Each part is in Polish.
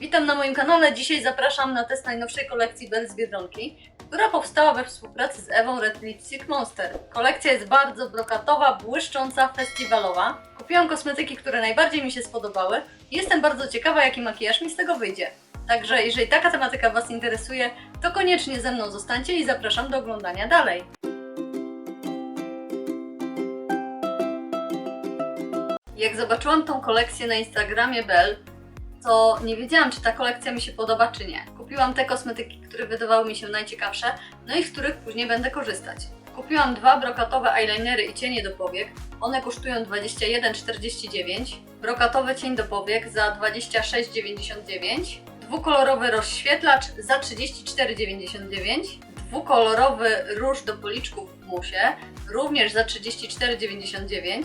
Witam na moim kanale. Dzisiaj zapraszam na test najnowszej kolekcji Bell z Biedronki, która powstała we współpracy z Ewą Red Lipstick Monster. Kolekcja jest bardzo brokatowa, błyszcząca, festiwalowa. Kupiłam kosmetyki, które najbardziej mi się spodobały jestem bardzo ciekawa, jaki makijaż mi z tego wyjdzie. Także jeżeli taka tematyka Was interesuje, to koniecznie ze mną zostańcie i zapraszam do oglądania dalej. Jak zobaczyłam tą kolekcję na Instagramie Bell, to nie wiedziałam, czy ta kolekcja mi się podoba, czy nie. Kupiłam te kosmetyki, które wydawały mi się najciekawsze, no i z których później będę korzystać. Kupiłam dwa brokatowe eyelinery i cienie do powiek. One kosztują 21,49. Brokatowy cień do powiek za 26,99. Dwukolorowy rozświetlacz za 34,99. Dwukolorowy róż do policzków w musie również za 34,99.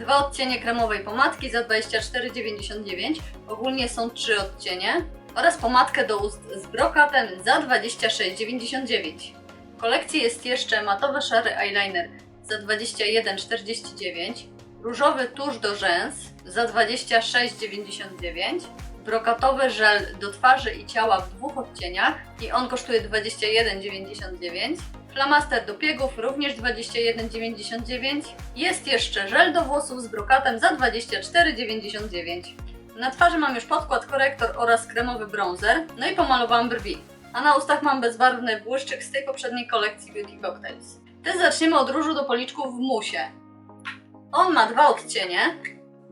Dwa odcienie kremowej pomadki za 24,99. Ogólnie są trzy odcienie. Oraz pomadkę do ust z brokatem za 26,99. W kolekcji jest jeszcze matowy szary eyeliner za 21,49. Różowy tusz do rzęs za 26,99. Brokatowy żel do twarzy i ciała w dwóch odcieniach i on kosztuje 21,99. Flamaster do piegów również 21,99. Jest jeszcze żel do włosów z brokatem za 24,99. Na twarzy mam już podkład, korektor oraz kremowy bronzer, no i pomalowałam brwi. A na ustach mam bezbarwny błyszczyk z tej poprzedniej kolekcji Beauty Cocktails. Teraz zaczniemy od różu do policzków w musie. On ma dwa odcienie.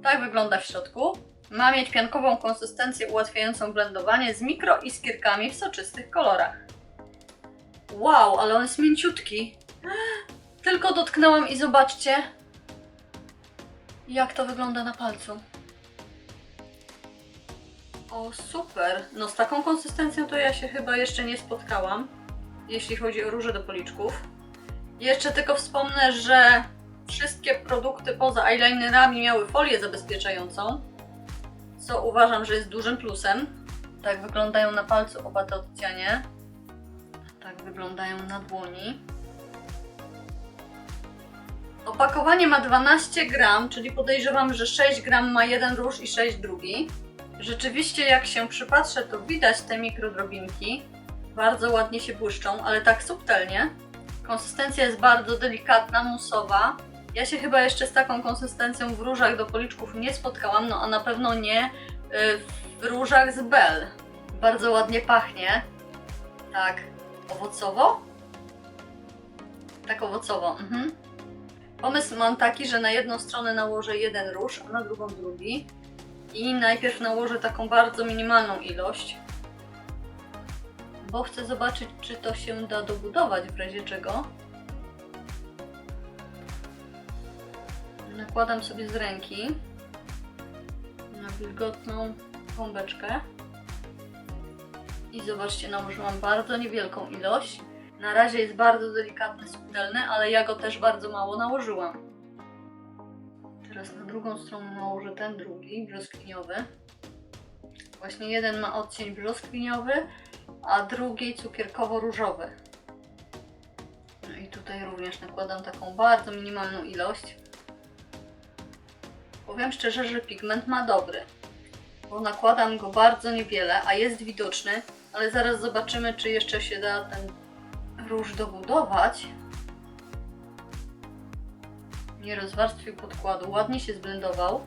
Tak wygląda w środku. Ma mieć piankową konsystencję ułatwiającą blendowanie z mikro iskierkami w soczystych kolorach. Wow, ale on jest mięciutki. Tylko dotknęłam i zobaczcie, jak to wygląda na palcu. O, super. No z taką konsystencją to ja się chyba jeszcze nie spotkałam, jeśli chodzi o róże do policzków. Jeszcze tylko wspomnę, że wszystkie produkty poza eyelinerami miały folię zabezpieczającą, co uważam, że jest dużym plusem. Tak wyglądają na palcu oba te odcienie. Wyglądają na dłoni. Opakowanie ma 12 gram, czyli podejrzewam, że 6 gram ma jeden róż i 6 drugi. Rzeczywiście, jak się przypatrzę, to widać te mikrodrobinki. Bardzo ładnie się błyszczą, ale tak subtelnie. Konsystencja jest bardzo delikatna, musowa. Ja się chyba jeszcze z taką konsystencją w różach do policzków nie spotkałam, no a na pewno nie y, w różach z Bell. Bardzo ładnie pachnie. Tak, owocowo? Tak owocowo, mhm. Pomysł mam taki, że na jedną stronę nałożę jeden róż, a na drugą drugi. I najpierw nałożę taką bardzo minimalną ilość, bo chcę zobaczyć, czy to się da dobudować w razie czego. Nakładam sobie z ręki na wilgotną gąbeczkę. I zobaczcie, nałożyłam bardzo niewielką ilość. Na razie jest bardzo delikatny, subtelny, ale ja go też bardzo mało nałożyłam. Teraz na drugą stronę nałożę ten drugi, brzoskwiniowy. Właśnie jeden ma odcień brzoskwiniowy, a drugi cukierkowo-różowy. No i tutaj również nakładam taką bardzo minimalną ilość. Powiem szczerze, że pigment ma dobry, bo nakładam go bardzo niewiele, a jest widoczny, ale zaraz zobaczymy, czy jeszcze się da ten róż dobudować. Nie rozwarstwił podkładu, ładnie się zblendował.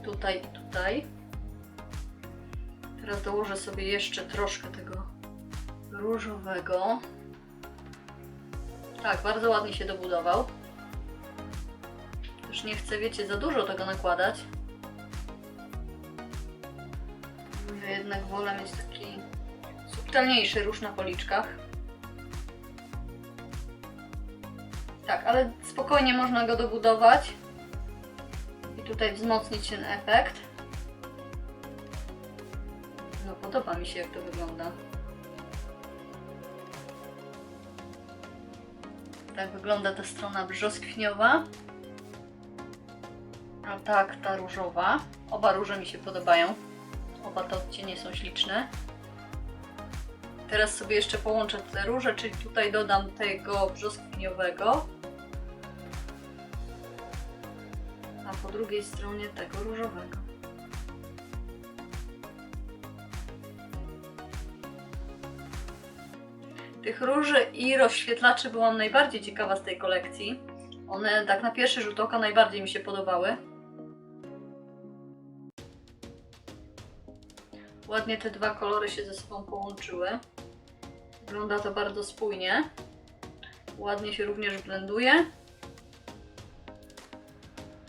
I tutaj, i tutaj. Teraz dołożę sobie jeszcze troszkę tego różowego. Tak, bardzo ładnie się dobudował. Już nie chcę, wiecie, za dużo tego nakładać. Ja jednak wolę mieć taki subtelniejszy róż na policzkach. Tak, ale spokojnie można go dobudować i tutaj wzmocnić ten efekt. No, podoba mi się, jak to wygląda. Tak wygląda ta strona brzoskwiniowa. A tak, ta różowa. Oba róże mi się podobają. Oba te odcienie są śliczne. Teraz sobie jeszcze połączę te róże, czyli tutaj dodam tego brzoskwiniowego. A po drugiej stronie tego różowego. Tych róży i rozświetlaczy byłam najbardziej ciekawa z tej kolekcji. One tak na pierwszy rzut oka najbardziej mi się podobały. Ładnie te dwa kolory się ze sobą połączyły. Wygląda to bardzo spójnie. Ładnie się również blenduje.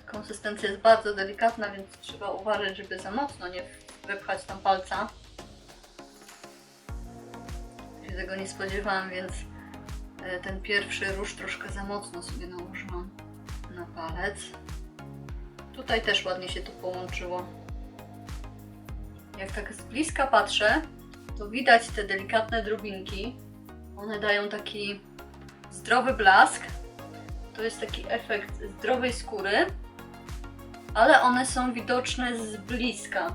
Konsystencja jest bardzo delikatna, więc trzeba uważać, żeby za mocno nie wypchać tam palca. Się tego nie spodziewałam, więc e, ten pierwszy róż troszkę za mocno sobie nałożyłam na palec. Tutaj też ładnie się to połączyło. Jak tak z bliska patrzę, to widać te delikatne drobinki. One dają taki zdrowy blask. To jest taki efekt zdrowej skóry, ale one są widoczne z bliska.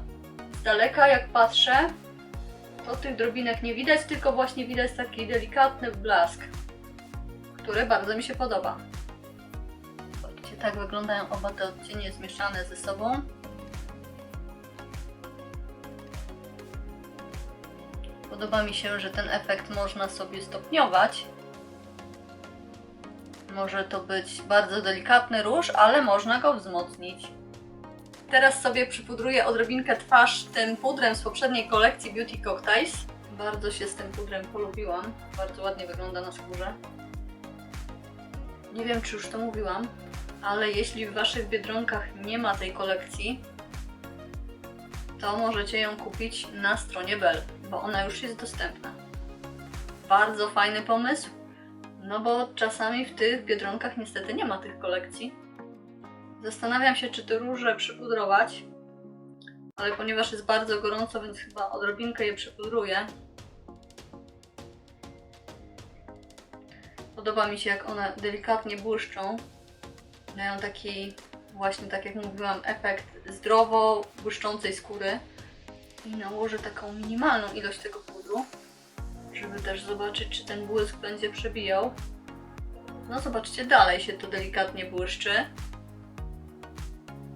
Z daleka, jak patrzę, to tych drobinek nie widać, tylko właśnie widać taki delikatny blask, który bardzo mi się podoba. Zobaczcie, tak wyglądają oba te odcienie zmieszane ze sobą. Podoba mi się, że ten efekt można sobie stopniować. Może to być bardzo delikatny róż, ale można go wzmocnić. Teraz sobie przypudruję odrobinkę twarz tym pudrem z poprzedniej kolekcji Beauty Cocktails. Bardzo się z tym pudrem polubiłam. Bardzo ładnie wygląda na skórze. Nie wiem, czy już to mówiłam, ale jeśli w Waszych Biedronkach nie ma tej kolekcji, to możecie ją kupić na stronie Bell, bo ona już jest dostępna. Bardzo fajny pomysł, no bo czasami w tych Biedronkach niestety nie ma tych kolekcji. Zastanawiam się, czy te róże przypudrować, ale ponieważ jest bardzo gorąco, więc chyba odrobinkę je przypudruję. Podoba mi się, jak one delikatnie błyszczą. Dają taki, właśnie tak jak mówiłam, efekt zdrowo błyszczącej skóry. I nałożę taką minimalną ilość tego pudru, żeby też zobaczyć, czy ten błysk będzie przebijał. No zobaczcie, dalej się to delikatnie błyszczy.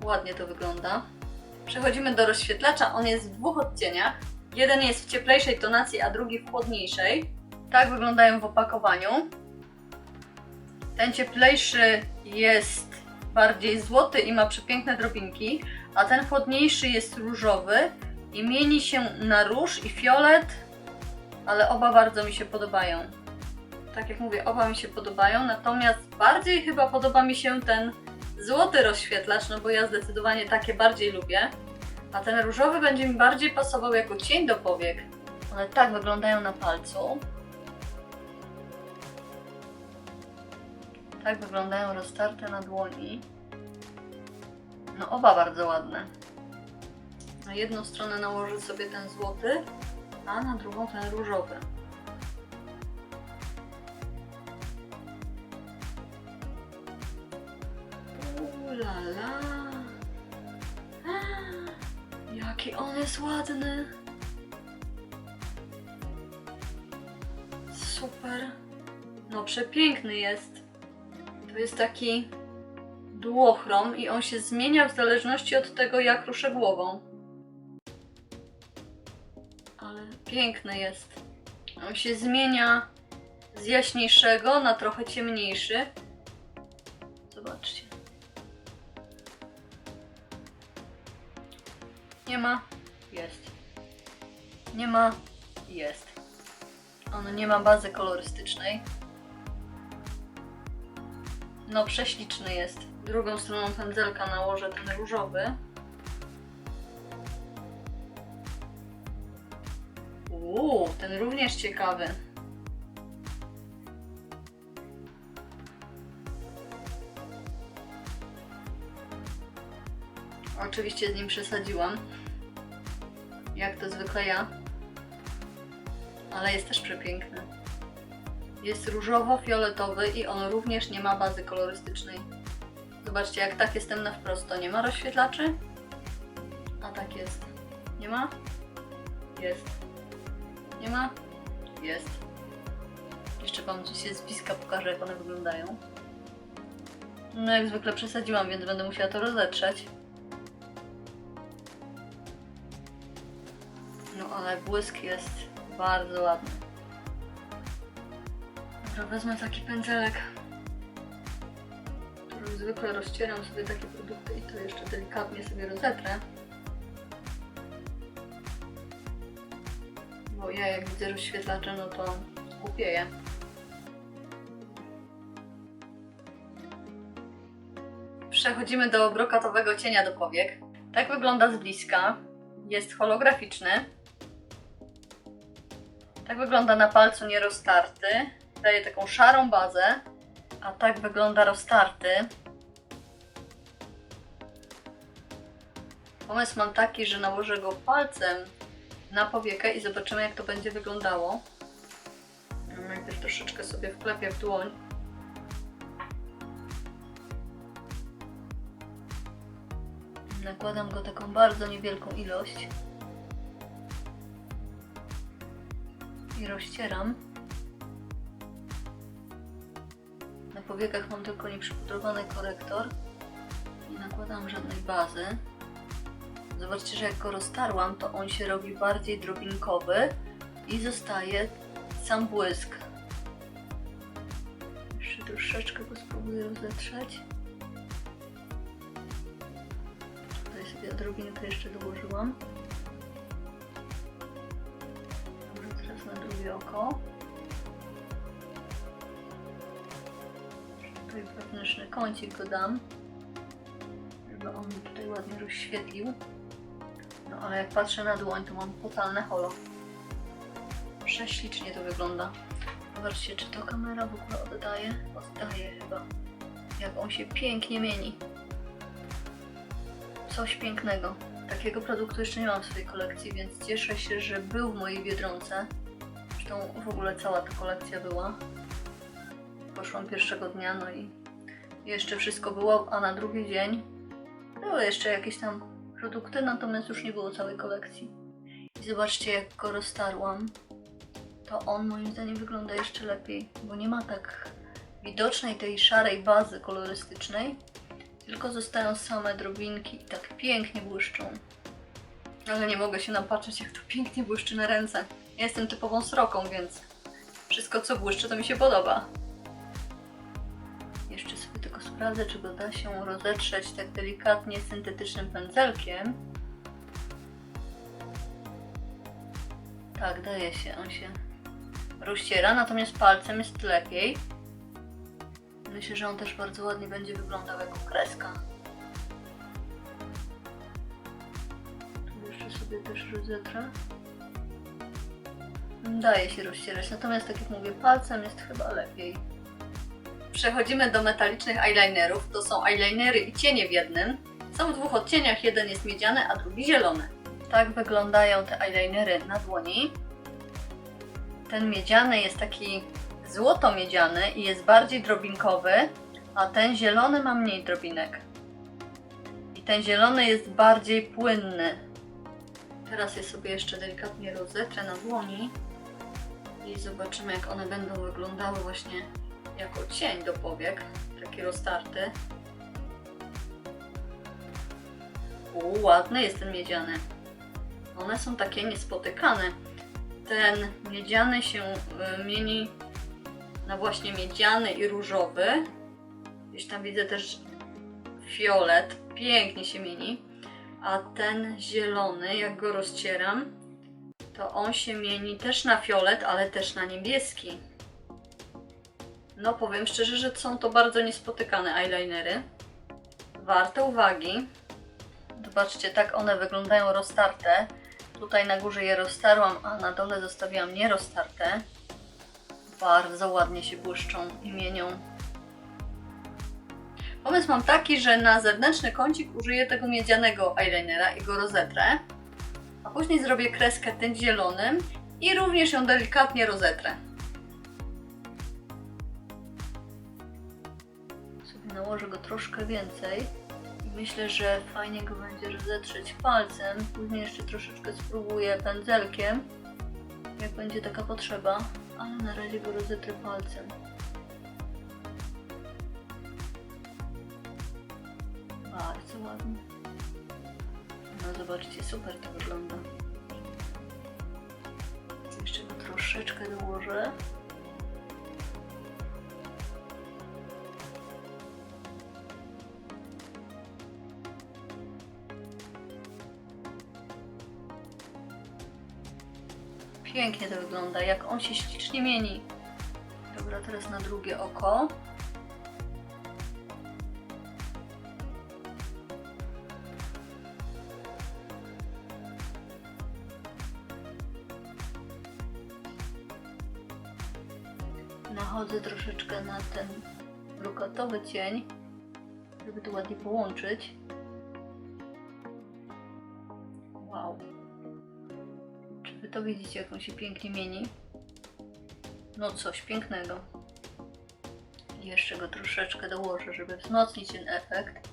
Ładnie to wygląda. Przechodzimy do rozświetlacza. On jest w dwóch odcieniach. Jeden jest w cieplejszej tonacji, a drugi w chłodniejszej. Tak wyglądają w opakowaniu. Ten cieplejszy jest bardziej złoty i ma przepiękne drobinki, a ten chłodniejszy jest różowy i mieni się na róż i fiolet, ale oba bardzo mi się podobają. Tak jak mówię, oba mi się podobają, natomiast bardziej chyba podoba mi się ten złoty rozświetlacz, no bo ja zdecydowanie takie bardziej lubię. A ten różowy będzie mi bardziej pasował jako cień do powiek. One tak wyglądają na palcu. Tak wyglądają roztarte na dłoni. No oba bardzo ładne. Na jedną stronę nałożę sobie ten złoty, a na drugą ten różowy. Ulala. Jaki on jest ładny. Super. No przepiękny jest. To jest taki dłochrom i on się zmienia w zależności od tego, jak ruszę głową. Ale piękny jest. On się zmienia z jaśniejszego na trochę ciemniejszy. Zobaczcie. Nie ma, jest. Nie ma, jest. On nie ma bazy kolorystycznej. No, prześliczny jest. Drugą stroną pędzelka nałożę ten różowy. Ten również ciekawy. Oczywiście z nim przesadziłam. Jak to zwykle ja. Ale jest też przepiękny. Jest różowo-fioletowy i on również nie ma bazy kolorystycznej. Zobaczcie, jak tak jestem na wprost, to nie ma rozświetlaczy. A tak jest. Nie ma? Jest. Nie ma? Jest. Jeszcze Wam się z bliska pokażę, jak one wyglądają. No jak zwykle przesadziłam, więc będę musiała to rozetrzeć. No ale błysk jest bardzo ładny. Dobra, wezmę taki pędzelek, którym zwykle rozcieram sobie takie produkty i to jeszcze delikatnie sobie rozetrę. Ja jak widzę rozświetlacze, no to głupieję. Przechodzimy do brokatowego cienia do powiek. Tak wygląda z bliska. Jest holograficzny. Tak wygląda na palcu nieroztarty. Daje taką szarą bazę. A tak wygląda roztarty. Pomysł mam taki, że nałożę go palcem na powiekę i zobaczymy jak to będzie wyglądało. Najpierw troszeczkę sobie wklepię w dłoń. Nakładam go taką bardzo niewielką ilość. I rozcieram. Na powiekach mam tylko nieprzypudrowany korektor. Nie nakładam żadnej bazy. Zobaczcie, że jak go roztarłam, to on się robi bardziej drobinkowy i zostaje sam błysk. Jeszcze troszeczkę go spróbuję rozetrzeć. Tutaj sobie odrobinkę jeszcze dołożyłam. Może teraz na drugie oko. Tutaj wewnętrzny kącik go dam, żeby on tutaj ładnie rozświetlił. Ale jak patrzę na dłoń, to mam totalne holo. Prześlicznie to wygląda. Zobaczcie, czy to kamera w ogóle oddaje? Oddaje chyba. Jak on się pięknie mieni. Coś pięknego. Takiego produktu jeszcze nie mam w swojej kolekcji, więc cieszę się, że był w mojej Biedronce. Zresztą w ogóle cała ta kolekcja była. Poszłam pierwszego dnia, no i jeszcze wszystko było, a na drugi dzień były jeszcze jakieś tam produkty, natomiast już nie było całej kolekcji. I zobaczcie, jak go roztarłam. To on moim zdaniem wygląda jeszcze lepiej, bo nie ma tak widocznej tej szarej bazy kolorystycznej, tylko zostają same drobinki i tak pięknie błyszczą. Ale nie mogę się napatrzeć, jak to pięknie błyszczy na ręce. Ja jestem typową sroką, więc wszystko co błyszczy, to mi się podoba. Sprawdzę, czy go da się rozetrzeć tak delikatnie syntetycznym pędzelkiem. Tak, daje się, on się rozciera, natomiast palcem jest lepiej. Myślę, że on też bardzo ładnie będzie wyglądał jako kreska. Tu jeszcze sobie też rozetrę. Daje się rozcierać, natomiast tak jak mówię, palcem jest chyba lepiej. Przechodzimy do metalicznych eyelinerów. To są eyelinery i cienie w jednym. Są w dwóch odcieniach, jeden jest miedziany, a drugi zielony. Tak wyglądają te eyelinery na dłoni. Ten miedziany jest taki złoto-miedziany i jest bardziej drobinkowy, a ten zielony ma mniej drobinek. I ten zielony jest bardziej płynny. Teraz je sobie jeszcze delikatnie rozetrę na dłoni i zobaczymy jak one będą wyglądały właśnie jako cień do powiek, taki roztarty. U, ładny jest ten miedziany. One są takie niespotykane. Ten miedziany się y, mieni na właśnie miedziany i różowy. Gdzieś tam widzę też fiolet, pięknie się mieni. A ten zielony, jak go rozcieram, to on się mieni też na fiolet, ale też na niebieski. No powiem szczerze, że są to bardzo niespotykane eyelinery. Warte uwagi. Zobaczcie, tak one wyglądają roztarte. Tutaj na górze je roztarłam, a na dole zostawiłam nieroztarte. Bardzo ładnie się błyszczą i mienią. Pomysł mam taki, że na zewnętrzny kącik użyję tego miedzianego eyelinera i go rozetrę. A później zrobię kreskę tym zielonym i również ją delikatnie rozetrę. Nałożę go troszkę więcej myślę, że fajnie go będzie rozetrzeć palcem. Później jeszcze troszeczkę spróbuję pędzelkiem, jak będzie taka potrzeba, ale na razie go rozetrę palcem. Bardzo ładnie. No zobaczcie, super to wygląda. Jeszcze go troszeczkę dołożę. Pięknie to wygląda, jak on się ślicznie mieni. Dobra, teraz na drugie oko. Nachodzę troszeczkę na ten brokatowy cień, żeby to ładnie połączyć. To widzicie, jak on się pięknie mieni? No coś pięknego. Jeszcze go troszeczkę dołożę, żeby wzmocnić ten efekt.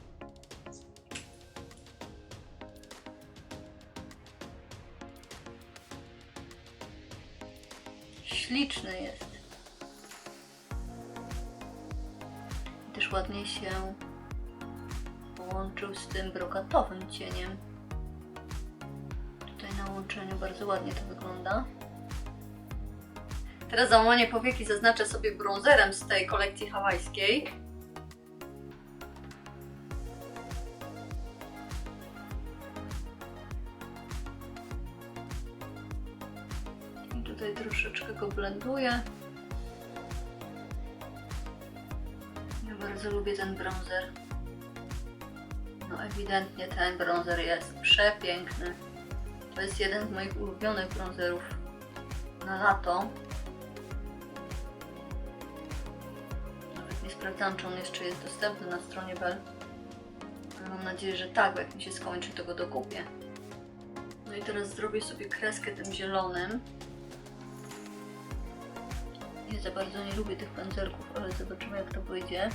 Śliczny jest. Też ładnie się połączył z tym brokatowym cieniem. Bardzo ładnie to wygląda. Teraz załamanie powieki zaznaczę sobie bronzerem z tej kolekcji hawajskiej. I tutaj troszeczkę go blenduję. Ja bardzo lubię ten bronzer. No ewidentnie ten bronzer jest przepiękny. To jest jeden z moich ulubionych bronzerów na lato. Nawet nie sprawdzałam, czy on jeszcze jest dostępny na stronie Bell. Ale mam nadzieję, że tak, bo jak mi się skończy, to go dokupię. No i teraz zrobię sobie kreskę tym zielonym. Nie za bardzo nie lubię tych pędzelków, ale zobaczymy jak to wyjdzie.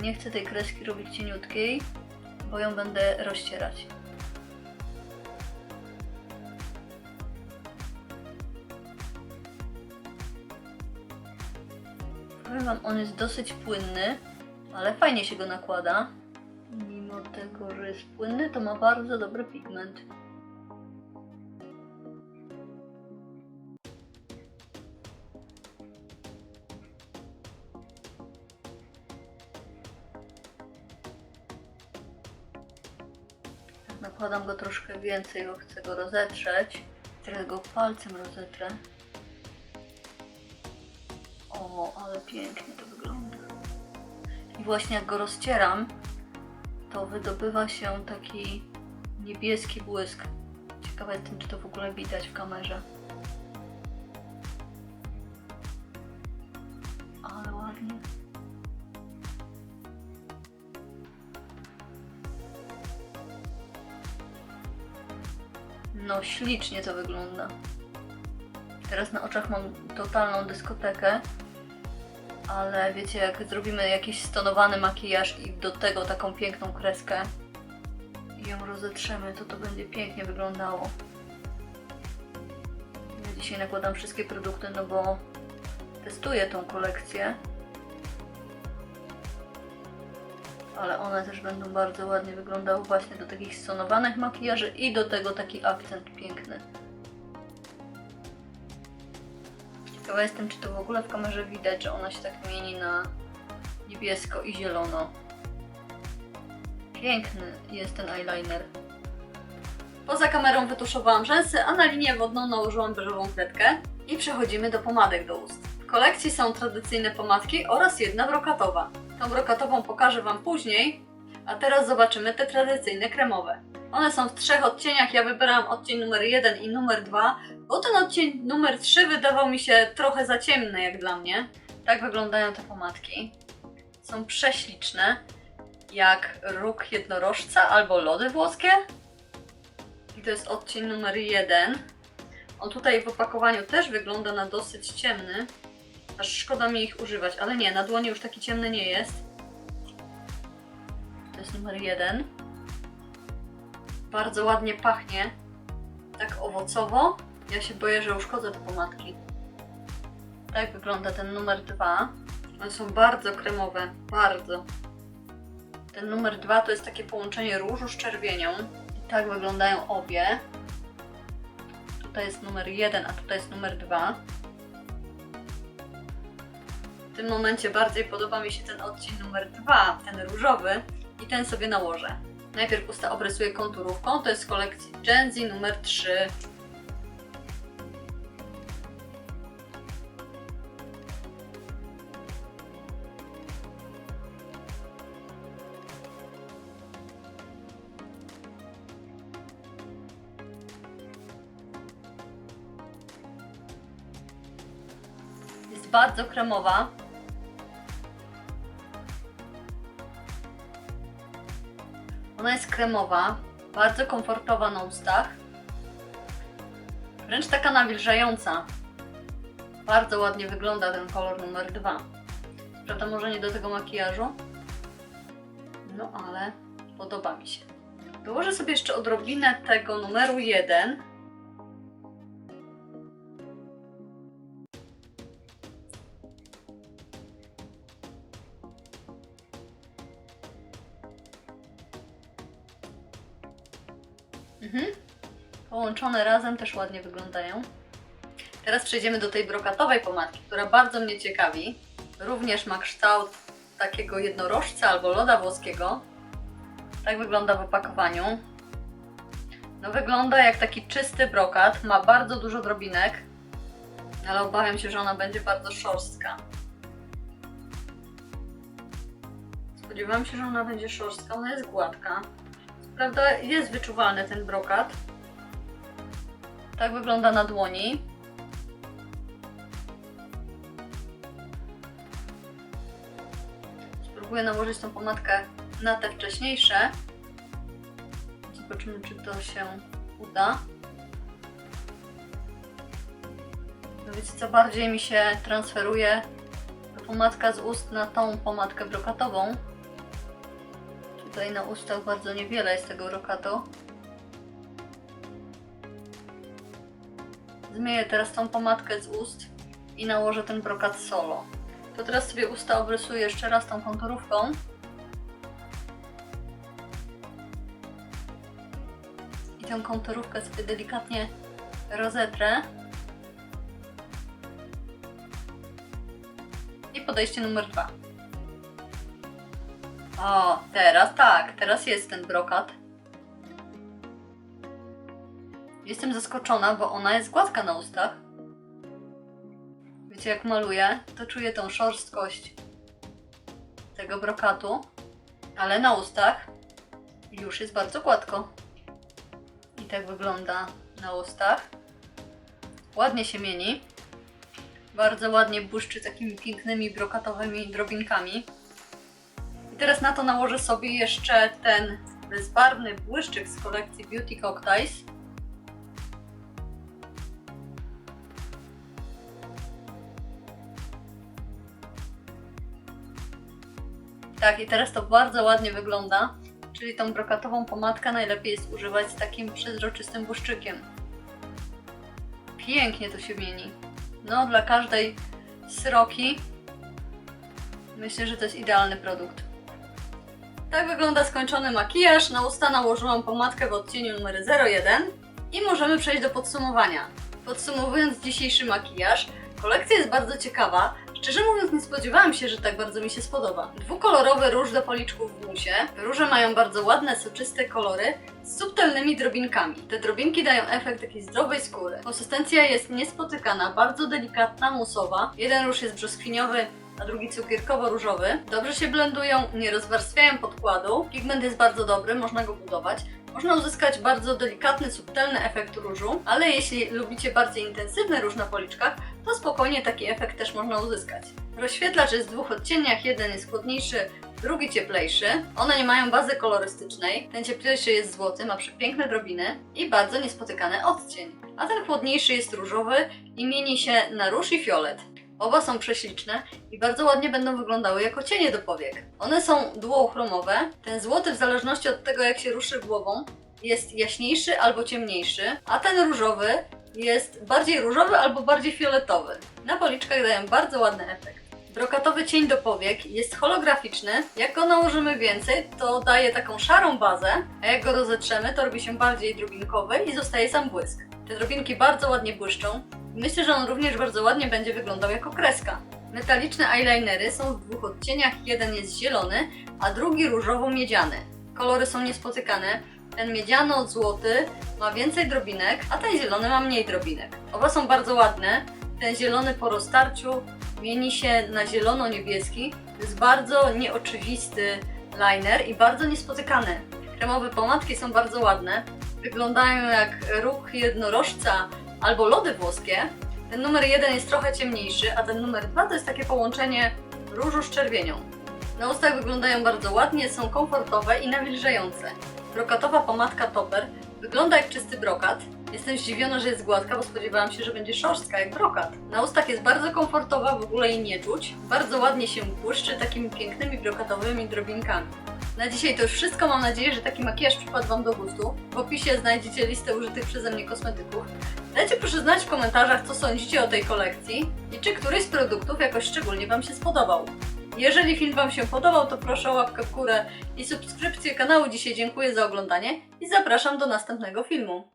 Nie chcę tej kreski robić cieniutkiej, bo ją będę rozcierać. Powiem wam, on jest dosyć płynny, ale fajnie się go nakłada. Mimo tego, że jest płynny, to ma bardzo dobry pigment. Nakładam go troszkę więcej, bo chcę go rozetrzeć. Teraz go palcem rozetrę. O, ale pięknie to wygląda. I właśnie jak go rozcieram, to wydobywa się taki niebieski błysk. Ciekawa jestem, czy to w ogóle widać w kamerze. Ale ładnie. No, ślicznie to wygląda. Teraz na oczach mam totalną dyskotekę, ale wiecie, jak zrobimy jakiś stonowany makijaż i do tego taką piękną kreskę i ją rozetrzemy, to to będzie pięknie wyglądało. Ja dzisiaj nakładam wszystkie produkty, no bo testuję tą kolekcję. Ale one też będą bardzo ładnie wyglądały właśnie do takich stonowanych makijaży i do tego taki akcent piękny. Ciekawa jestem, czy to w ogóle w kamerze widać, że ona się tak mieni na niebiesko i zielono. Piękny jest ten eyeliner. Poza kamerą wytuszowałam rzęsy, a na linię wodną nałożyłam beżową kredkę i przechodzimy do pomadek do ust. W kolekcji są tradycyjne pomadki oraz jedna brokatowa. Tą brokatową pokażę Wam później, a teraz zobaczymy te tradycyjne kremowe. One są w trzech odcieniach, ja wybrałam odcień numer 1 i numer 2, bo ten odcień numer 3 wydawał mi się trochę za ciemny jak dla mnie. Tak wyglądają te pomadki. Są prześliczne, jak róg jednorożca albo lody włoskie. I to jest odcień numer 1. On tutaj w opakowaniu też wygląda na dosyć ciemny. Aż szkoda mi ich używać, ale nie, na dłoni już taki ciemny nie jest. To jest numer 1. Bardzo ładnie pachnie. Tak owocowo. Ja się boję, że uszkodzę te pomadki. Tak wygląda ten numer 2. One są bardzo kremowe, bardzo. Ten numer 2 to jest takie połączenie różu z czerwienią. I tak wyglądają obie. Tutaj jest numer 1, a tutaj jest numer 2. W tym momencie bardziej podoba mi się ten odcień numer 2, ten różowy. I ten sobie nałożę. Najpierw usta obrysuję konturówką, to jest z kolekcji Genzy numer 3. Jest bardzo kremowa, Ona jest kremowa, bardzo komfortowa na ustach. Wręcz taka nawilżająca. Bardzo ładnie wygląda ten kolor numer dwa. Prawda, może nie do tego makijażu? No ale podoba mi się. Dołożę sobie jeszcze odrobinę tego numeru 1. Połączone razem też ładnie wyglądają. Teraz przejdziemy do tej brokatowej pomadki, która bardzo mnie ciekawi. Również ma kształt takiego jednorożca albo loda włoskiego. Tak wygląda w opakowaniu. No wygląda jak taki czysty brokat, ma bardzo dużo drobinek, ale obawiam się, że ona będzie bardzo szorstka. Spodziewam się, że ona będzie szorstka, ona jest gładka. Prawda jest wyczuwalny ten brokat. Tak wygląda na dłoni. Spróbuję nałożyć tą pomadkę na te wcześniejsze. Zobaczymy, czy to się uda. No wiecie co, bardziej mi się transferuje pomadka z ust na tą pomadkę brokatową. Tutaj na ustach bardzo niewiele jest tego brokatu. Zmienię teraz tą pomadkę z ust i nałożę ten brokat solo. To teraz sobie usta obrysuję jeszcze raz tą konturówką. I tę konturówkę sobie delikatnie rozetrę. I podejście numer dwa. O, teraz tak, teraz jest ten brokat. Jestem zaskoczona, bo ona jest gładka na ustach. Wiecie, jak maluję, to czuję tą szorstkość tego brokatu, ale na ustach już jest bardzo gładko. I tak wygląda na ustach. Ładnie się mieni. Bardzo ładnie błyszczy takimi pięknymi brokatowymi drobinkami. I teraz na to nałożę sobie jeszcze ten bezbarwny błyszczyk z kolekcji Beauty Cocktails. Tak, i teraz to bardzo ładnie wygląda. Czyli tą brokatową pomadkę najlepiej jest używać z takim przezroczystym błyszczykiem. Pięknie to się mieni. No, dla każdej sroki myślę, że to jest idealny produkt. Tak wygląda skończony makijaż. Na usta nałożyłam pomadkę w odcieniu numer 01 i możemy przejść do podsumowania. Podsumowując dzisiejszy makijaż, kolekcja jest bardzo ciekawa. Szczerze mówiąc, nie spodziewałam się, że tak bardzo mi się spodoba. Dwukolorowy róż do policzków w musie. Róże mają bardzo ładne, soczyste kolory z subtelnymi drobinkami. Te drobinki dają efekt takiej zdrowej skóry. Konsystencja jest niespotykana, bardzo delikatna, musowa. Jeden róż jest brzoskwiniowy, a drugi cukierkowo-różowy. Dobrze się blendują, nie rozwarstwiają podkładu. Pigment jest bardzo dobry, można go budować. Można uzyskać bardzo delikatny, subtelny efekt różu, ale jeśli lubicie bardziej intensywny róż na policzkach, to spokojnie taki efekt też można uzyskać. Rozświetlacz jest w dwóch odcieniach, jeden jest chłodniejszy, drugi cieplejszy. One nie mają bazy kolorystycznej. Ten cieplejszy jest złoty, ma przepiękne drobiny i bardzo niespotykany odcień. A ten chłodniejszy jest różowy i mieni się na róż i fiolet. Oba są prześliczne i bardzo ładnie będą wyglądały jako cienie do powiek. One są duochromowe. Ten złoty w zależności od tego jak się ruszy głową jest jaśniejszy albo ciemniejszy, a ten różowy jest bardziej różowy albo bardziej fioletowy. Na policzkach dają bardzo ładny efekt. Brokatowy cień do powiek jest holograficzny. Jak go nałożymy więcej, to daje taką szarą bazę, a jak go rozetrzemy, to robi się bardziej drobinkowy i zostaje sam błysk. Te drobinki bardzo ładnie błyszczą. Myślę, że on również bardzo ładnie będzie wyglądał jako kreska. Metaliczne eyelinery są w dwóch odcieniach. Jeden jest zielony, a drugi różowo-miedziany. Kolory są niespotykane. Ten miedziano-złoty ma więcej drobinek, a ten zielony ma mniej drobinek. Oba są bardzo ładne. Ten zielony po roztarciu mieni się na zielono-niebieski. To jest bardzo nieoczywisty liner i bardzo niespotykany. Kremowe pomadki są bardzo ładne. Wyglądają jak ruch jednorożca albo lody włoskie. Ten numer jeden jest trochę ciemniejszy, a ten numer dwa to jest takie połączenie różu z czerwienią. Na ustach wyglądają bardzo ładnie, są komfortowe i nawilżające. Brokatowa pomadka Topper wygląda jak czysty brokat. Jestem zdziwiona, że jest gładka, bo spodziewałam się, że będzie szorstka jak brokat. Na ustach jest bardzo komfortowa, w ogóle jej nie czuć. Bardzo ładnie się błyszczy takimi pięknymi brokatowymi drobinkami. Na dzisiaj to już wszystko. Mam nadzieję, że taki makijaż przypadł Wam do gustu. W opisie znajdziecie listę użytych przeze mnie kosmetyków. Dajcie proszę znać w komentarzach, co sądzicie o tej kolekcji i czy któryś z produktów jakoś szczególnie Wam się spodobał. Jeżeli film Wam się podobał, to proszę o łapkę w górę i subskrypcję kanału. Dzisiaj dziękuję za oglądanie i zapraszam do następnego filmu.